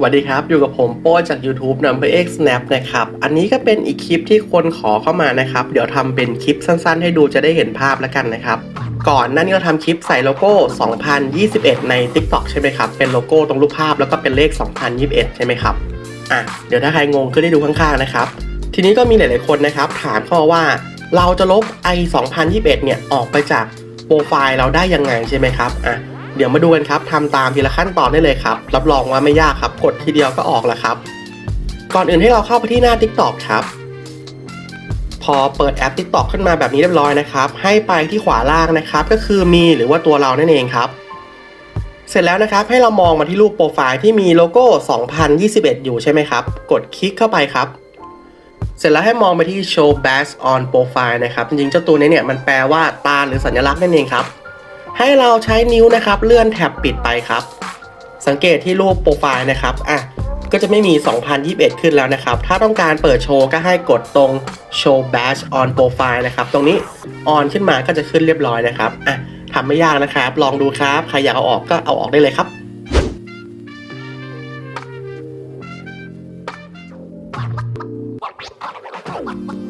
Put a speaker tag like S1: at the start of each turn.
S1: สวัสดีครับ อยู่กับผมโป้จาก YouTube Number X Snap นะครับ อันนี้ก็เป็นอีกคลิปที่คนขอเข้ามานะครับ เดี๋ยวทำเป็นคลิปสั้นๆ ให้ดูจะได้เห็นภาพแล้วกันนะครับ ก่อนหน้านี้เราทำคลิปใส่โลโก้ 2021 ใน TikTok ใช่ไหมครับ เป็นโลโก้ตรงรูปภาพแล้วก็เป็นเลข 2021 ใช่ไหมครับ อะ เดี๋ยวถ้าใครงงก็ได้ดูข้างๆนะครับ ทีนี้ก็มีหลายๆคนนะครับถามเข้ามาว่าเราจะลบ i 2021 เนี่ยออกไปจากโปรไฟล์เราได้ยังไงใช่ไหมครับ อะ เดี๋ยวมาดูกันครับทำตามทีละขั้นตอนได้เลยครับ รับรองว่าไม่ยากครับ กดทีเดียวก็ออกแล้วครับ ก่อนอื่นให้เราเข้าไปที่หน้า TikTok ครับ พอเปิดแอป TikTok ขึ้นมาแบบนี้เรียบร้อยนะครับ ให้ไปที่ขวาล่างนะครับ ก็คือมีหรือว่าตัวเรานั่นเองครับ เสร็จแล้วนะครับ ให้เรามองมาที่รูปโปรไฟล์ที่มีโลโก้ 2021 อยู่ใช่ไหมครับ กดคลิกเข้าไปครับ เสร็จแล้วให้มองไปที่ show badge on profile นะครับ จริงๆเจ้าตัวนี้เนี่ยมันแปลว่าตาหรือสัญลักษณ์นั่นเองครับ ให้เราใช้นิ้วนะครับเลื่อนแท็บปิดไปครับ สังเกตที่รูปโปรไฟล์นะครับอะก็จะไม่มี 2021 ขึ้นแล้วนะครับ ถ้าต้องการเปิดโชว์ก็ให้กดตรง show Badge on profile นะครับ ตรงนี้ on ขึ้นมาก็จะขึ้นเรียบร้อยนะครับอะทำไม่ยากนะครับ ลองดูครับ ใครอยากเอาออกก็เอาออกได้เลยครับ What?